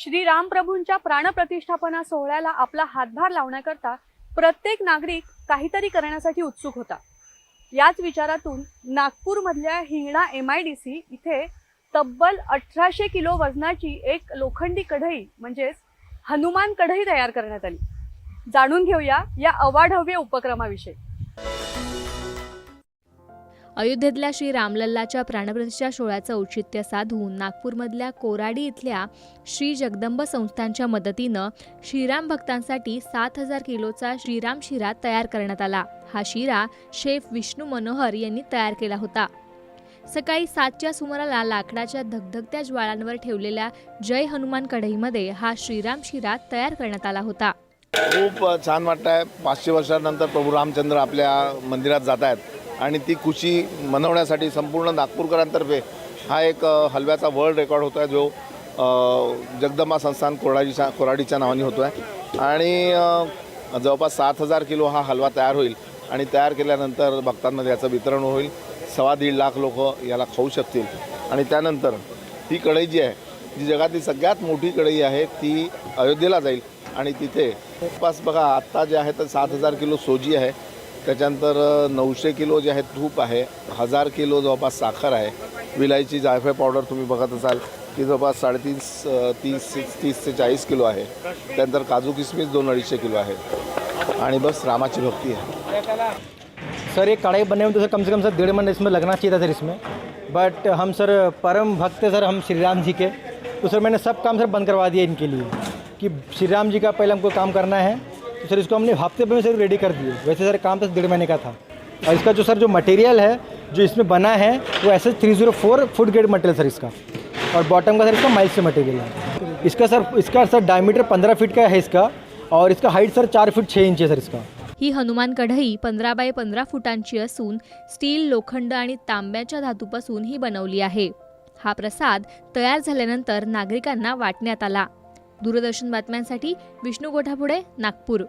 श्री रामप्रभूंच्या प्राणप्रतिष्ठापना सोहळ्याला आपला हातभार लावण्याकरता प्रत्येक नागरिक काहीतरी करण्यासाठी उत्सुक होता. याच विचारातून नागपूरमधल्या Hingna M I D C इथे तब्बल अठराशे किलो वजनाची एक लोखंडी कढई म्हणजेच हनुमान कढई तयार करण्यात आली. जाणून घेऊया या अवाढव्य उपक्रमाविषयी. अयोध्येतल्या श्री रामलल्लाच्या प्राणप्रतिष्ठा सोहळ्याचं औचित्य साधून नागपूरमधल्या कोराडी इथल्या श्री जगदंब संस्थांच्या मदतीनं श्रीराम भक्तांसाठी सात हजार किलोचा श्रीराम शिरा तयार करण्यात आला. हा शिरा शेफ विष्णू मनोहर यांनी तयार केला होता. सकाळी सातच्या सुमाराला लाकडाच्या धगधगत्या ज्वाळांवर ठेवलेल्या जय हनुमान कढईमध्ये हा श्रीराम शिरा तयार करण्यात आला होता. खूप छान वाटत आहे पाचशे वर्षानंतर प्रभू रामचंद्र आपल्या मंदिरात जात आहेत आणि ती खुशी मनवण्यासाठी संपूर्ण नागपूरकरांतर्फे हा एक हलव्याचा वर्ल्ड रेकॉर्ड होता आहे जो जगदमा जगदंबा संस्थान कोराडीच्या कोराडीच्या नावाने होतो आहे आणि जवळपास सात हजार किलो हा हलवा तयार होईल आणि तयार केल्यानंतर भक्तांमध्ये याचं वितरण होईल. सव्वा दीड लाख लोक याला खाऊ शकतील. आणि त्यानंतर ही कढई जी आहे जी जगातली सगळ्यात मोठी कढई आहे ती अयोध्येला जाईल. आणि तिथे पास बघा आत्ता जे आहे तर सात हजार किलो सोजी आहे. त्याच्यानंतर नऊशे किलो जे आहे तूप आहे हजार किलो जवळपास साखर आहे. विलायची जायफळ पावडर तुम्ही बघत असाल की जवळपास साडेतीस तीस तीस ते चाळीस किलो आहे. त्यानंतर काजू किसमिस दोन अडीचशे किलो आहे. आणि बस रामाची भक्ती आहे. सर ये कढ़ाई बनने में तो सर कम से कम सर डेढ़ महीने इसमें लगना चाहिए था सर इसमें. बट हम सर परम भक्त सर हम श्री राम जी के. तो सर मैंने सब काम सर बंद करवा दिया इनके लिए कि श्री राम जी का पहले हमको काम करना है. तो सर इसको हमने हफ्ते में सर रेडी कर दिए। वैसे सर काम तो डेढ़ महीने का था। और इसका जो सर जो मटेरियल है जो इसमें बना है वो S S three zero four food grade material sir इसका। और बॉटम का सर इसका माइल से मटेरियल है। इसका सर इसका सर डायमीटर पंद्रह फीट का है इसका। और इसका हाइट सर चार फीट छः इंच है सर इसका। ही हनुमान कढई पंधरा बाय पंधरा फुटांची असून स्टील लोखंड आणि तांब्याच्या धातूपासून ही बनवली आहे. हा प्रसाद तयार झाल्यानंतर नागरिकांना वाटण्यात आला. दूरदर्शन बातम्यांसाठी विष्णू गोठापुढे नागपूर.